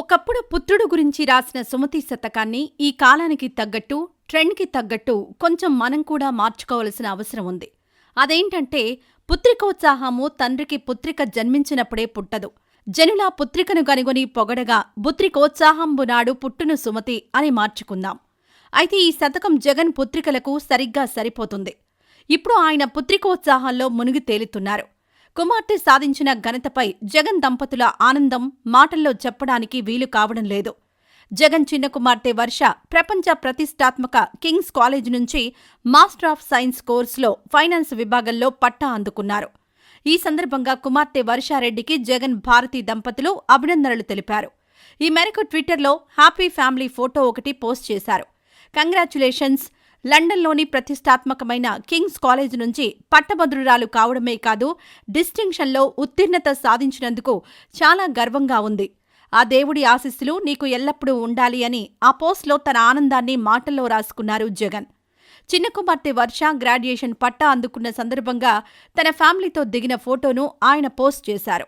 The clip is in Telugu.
ఒకప్పుడు పుత్రుడు గురించి రాసిన సుమతి శతకాన్ని ఈ కాలానికి తగ్గట్టు ట్రెండ్కి తగ్గట్టు కొంచెం మనం కూడా మార్చుకోవలసిన అవసరం ఉంది. అదేంటంటే పుత్రికోత్సాహము తండ్రికి పుత్రిక జన్మించినప్పుడే పుట్టదు. జనులా పుత్రికను కనుగొని పొగడగా బుత్రికోత్సాహంబునాడు పుట్టును సుమతి అని మార్చుకుందాం. అయితే ఈ శతకం జగన్ పుత్రికలకు సరిగ్గా సరిపోతుంది. ఇప్పుడు ఆయన పుత్రికోత్సాహంలో మునిగి తేలుతున్నారు. కుమార్తె సాధించిన ఘనతపై జగన్ దంపతుల ఆనందం మాటల్లో చెప్పడానికి వీలు కావడం లేదు. జగన్ చిన్న కుమార్తె వర్ష ప్రపంచ ప్రతిష్టాత్మక కింగ్స్ కాలేజ్ నుంచి మాస్టర్ ఆఫ్ సైన్స్ కోర్సులో ఫైనాన్స్ విభాగంలో పట్టా అందుకున్నారు. ఈ సందర్భంగా కుమార్తె వర్షారెడ్డికి జగన్ భారతి దంపతులు అభినందనలు తెలిపారు. ఈ మేరకు ట్విట్టర్లో హ్యాపీ ఫ్యామిలీ ఫోటో ఒకటి పోస్ట్ చేశారు. కంగ్రాచులేషన్స్ లండన్లోని ప్రతిష్టాత్మకమైన కింగ్స్ కాలేజ్ నుంచి పట్టభద్రురాలు కావడమే కాదు డిస్టింక్షన్లో ఉత్తీర్ణత సాధించినందుకు చాలా గర్వంగా ఉంది. ఆ దేవుడి ఆశీస్సులు నీకు ఎల్లప్పుడూ ఉండాలి అని ఆ పోస్ట్లో తన ఆనందాన్ని మాటల్లో రాసుకున్నారు జగన్. చిన్న కుమార్తె వర్ష గ్రాడ్యుయేషన్ పట్టా అందుకున్న సందర్భంగా తన ఫ్యామిలీతో దిగిన ఫోటోను ఆయన పోస్ట్ చేశారు.